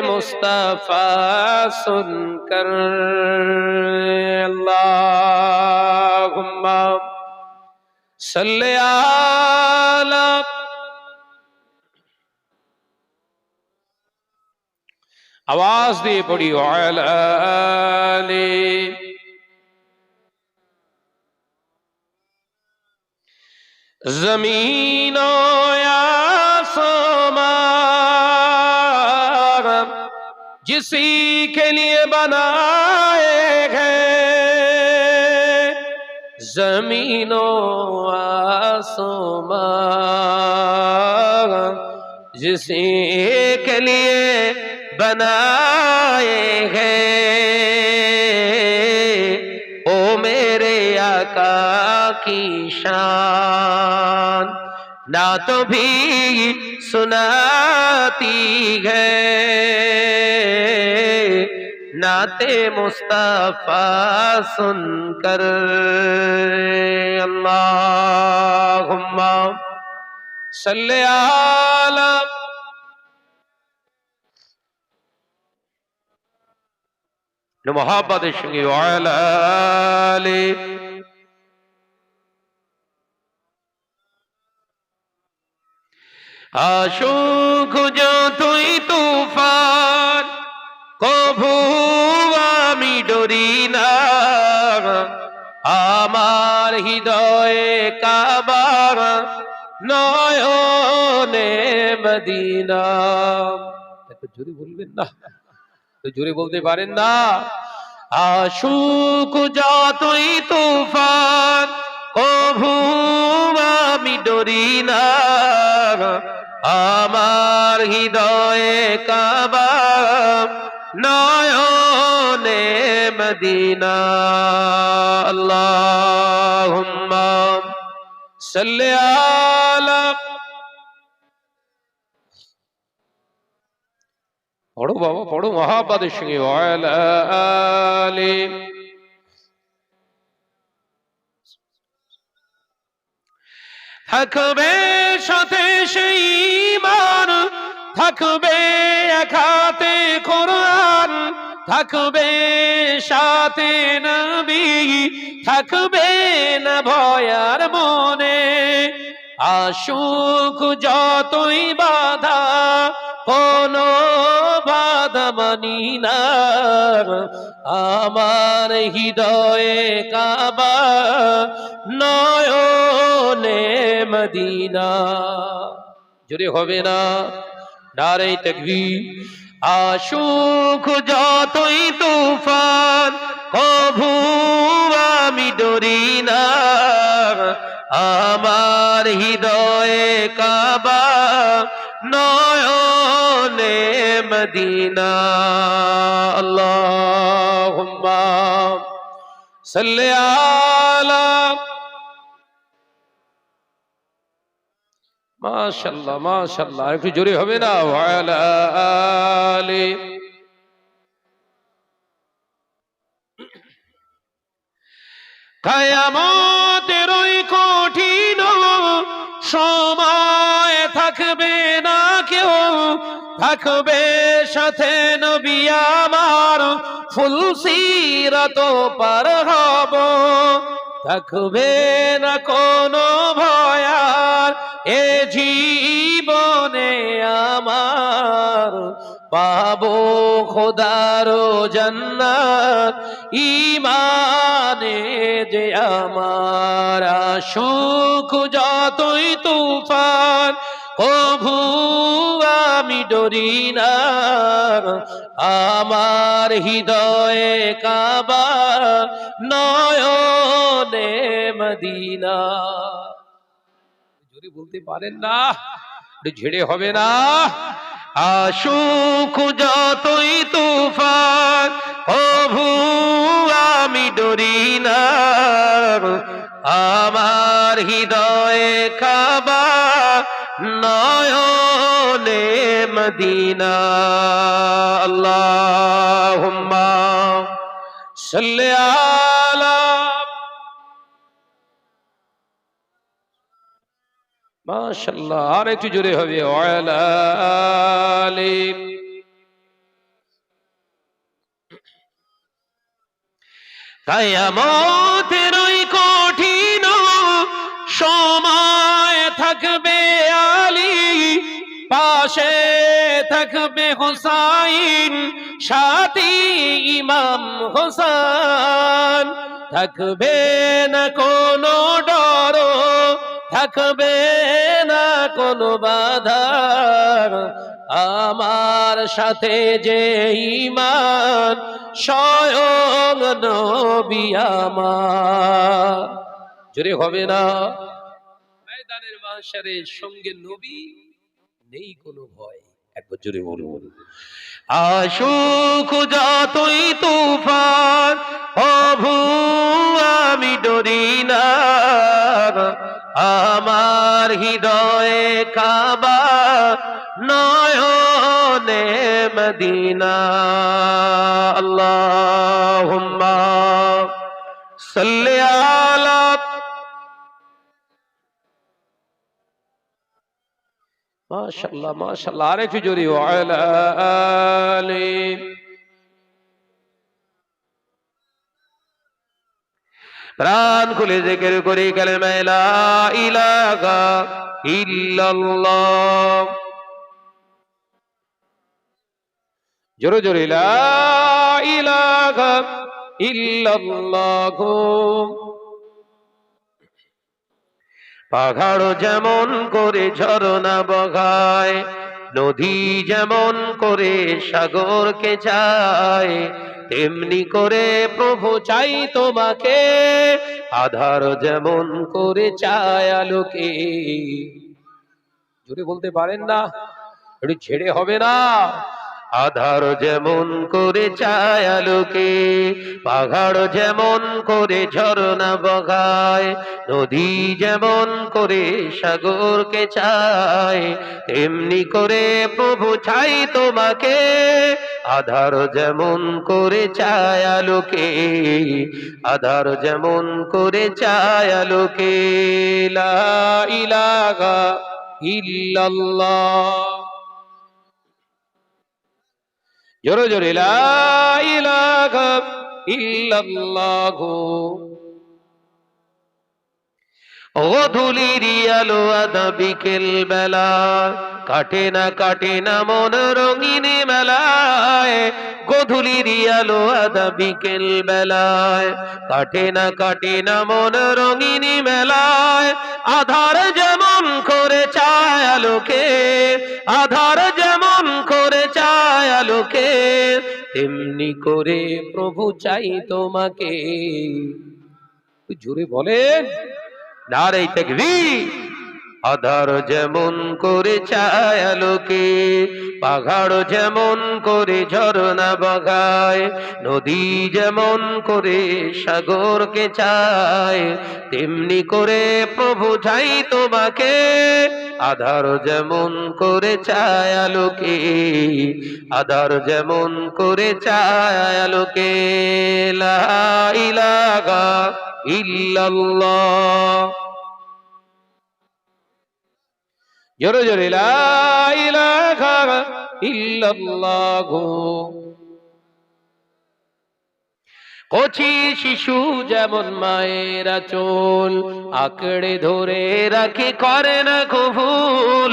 مصطفیٰ سن کر۔ اللہم صلی اللہ آواز دی پڑی علی زمینوں کسی کے لیے بنائے ہیں زمین و آسمان، جسی کے لیے بنائے ہیں۔ او میرے آقا کی شان، نہ تو بھی سناتی ہے۔ نعت مصطفیٰ سن کر۔ اللہم صلی اللہ نمحبت شنگی وعلا علی আসুক যতই তুফান, কভু আমি ডরি না। আমার হৃদয়ে কাবার নয়নে মদিনা। একটু জোরে বলবেন না? তো জোরে বলতে পারেন না? আসুক যতই তুফান, কভু আমি ডরি না। আমার হৃদয়ে কাবা নয়নে মদিনা। আল্লাহুম্মা সাল্লি আলা পড়ো বাবা পড়ো মহাপাদের সঙ্গে। ওয়ালালে থাকবে সাথে সেই মান থাকবে এক হাতে কোরআন, থাকবে সাথে নবী, থাকবে না ভয়ার মনে। আশুক যতই বাধা, কোনো বাধা মানি না। আমার হৃদয়ে কাবা নয়নে মদিনা। জোরে হবে না, নারে তকবি আশুক যতই তুফান, কভু আমি ডরি না। আমার হৃদয়ে কাবা নয়নে মদিনা। আল্লাহুম্মা সাল্লি মাশাআল্লাহ মাশাআল্লাহ একটু জোরে হবে না? কায়ামতের ওই কঠিন সময় থাকবে না কেউ, থাকবে সাথে নবী আমার। ফুল সিরাত পার হব, থাকবে না কোনো ভয়ার এ জীবনে আমার পাবো খোদার জন্নাত। ইমানে যে আমার সুখ যতই তুফান, কভু আমি ডরি না। আমার হৃদয়ে কাবা নয়নে মদিনা। বলতে পারেন না। ঝেড়ে হবে না। আশুক যতই তুফান কভু আমি ডরি না। আমার হৃদয়ে কাবা নয়নে মদিনা। আল্লাহুম্মা সাল্লি মাশাল্লাহ আর একটু জোরে হবে কায়ামতের ওই কঠিন সময় থাকবে আলী, পাশে থাকবে হোসাইন, সাথী ইমাম হোসান থাকবে না কোনো ডরো থাকবে না কোনো বাধার আমার সাথে যে ইমান স্বয়ং নবী আমার। জোরে হবে না? ময়দানের মাসারের সঙ্গে নবী নেই কোনো ভয়। একবার জোরে বলুন। আশুক যতই তুফান প্রভু আমি ডরি না। আমার হৃদয়ে কাবা নয়নে মদিনা। আল্লাহুম্মা সাল্লি আলা মাশাআল্লাহ মাশাআল্লাহ আরেকটু জোরে ওয়ালা আলি। প্রাণ খুলে জিকির করি কালেমা লা ইলাহা ইল্লাল্লাহ। জোরে জোরে লা ইলাহা ইল্লাল্লাহ। পাহাড় যেমন করে ঝরনা বগায় নদী যেমন করে সাগরকে চায় তেমনি করে প্রভু চাই তোমাকে। আধার যেমন করে চায় আলোকে। জোরে বলতে পারেন না, একটু ছেড়ে হবে না। আধার যেমন করে চায় আলোকে, পাহাড় যেমন করে ঝরনা বগায়, নদী যেমন করে সাগরকে চায়, তেমনি করে প্রভু চাই তোমাকে। আধার যেমন করে চায় আলোকে আধার যেমন করে চায় আলোকে লা ইলাহা ইল্লাল্লাহ। জোরে জোরে, লা ইলাহা ইল্লাল্লাহ। ও ধুলির আলো আদা বিকেল বেলা কাটে না কাটে না মন রঙিন মেলায়। গধুলির আলো আদা বিকেল বেলায় কাটে না কাটে না মন রঙিন মেলায়। আধার যেমন করে চায় আলোকে, আধার যেমন করে চায় আলোকে, তেমনি করে প্রভু চাই তোমাকে। জোরে বলেন। নারে তাকবীর। আধার যেমন করে চায় লোকে পাহাড় যেমন করে ঝরনা বগায়, নদী যেমন করে সাগরকে চায়, তেমনি করে প্রভু চাই তোমাকে। আধার যেমন করে চায় আলোকে, আধার যেমন করে চায় আলোকে জোরে জোরে, লা ইলাহা ইল্লাল্লাহ। কচি শিশু যেমন মায়ের চোল আঁকড়ে ধরে রাখে করে না কবুল।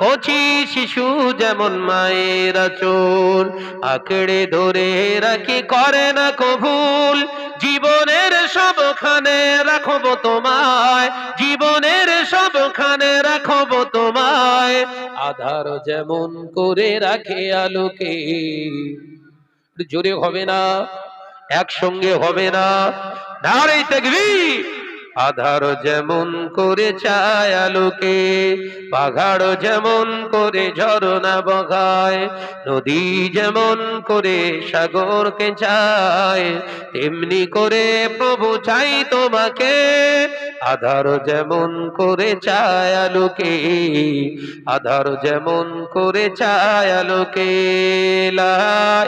কচি শিশু যেমন মায়ের চোল আঁকড়ে ধরে রাখে করে না কবুল। জীবনের সবখানে রাখব তোমায়, জীবনের সবখানে রাখব তোমায়। আধার যেমন করে রাখে আলোকে, জোরে হবে না। একসঙ্গে হবে না। নারে দেখবি আধার যেমন করে চায় আলোকে পাহাড় যেমন করে ঝরনা বগায় নদী যেমন করে সাগরকে চায়, তেমনি করে প্রভু চাই তোমাকে, আধার যেমন করে চায় আলোকে, আধার যেমন করে চায় আলোকে, লা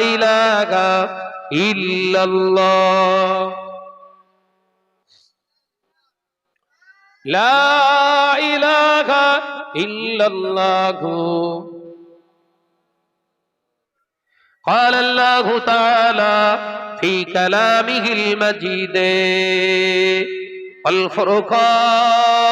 ইলাহা ইল্লাল্লাহ লা ইলাহা ইল্লাল্লাহ قال الله تعالى في كلامه المجيد والفرقان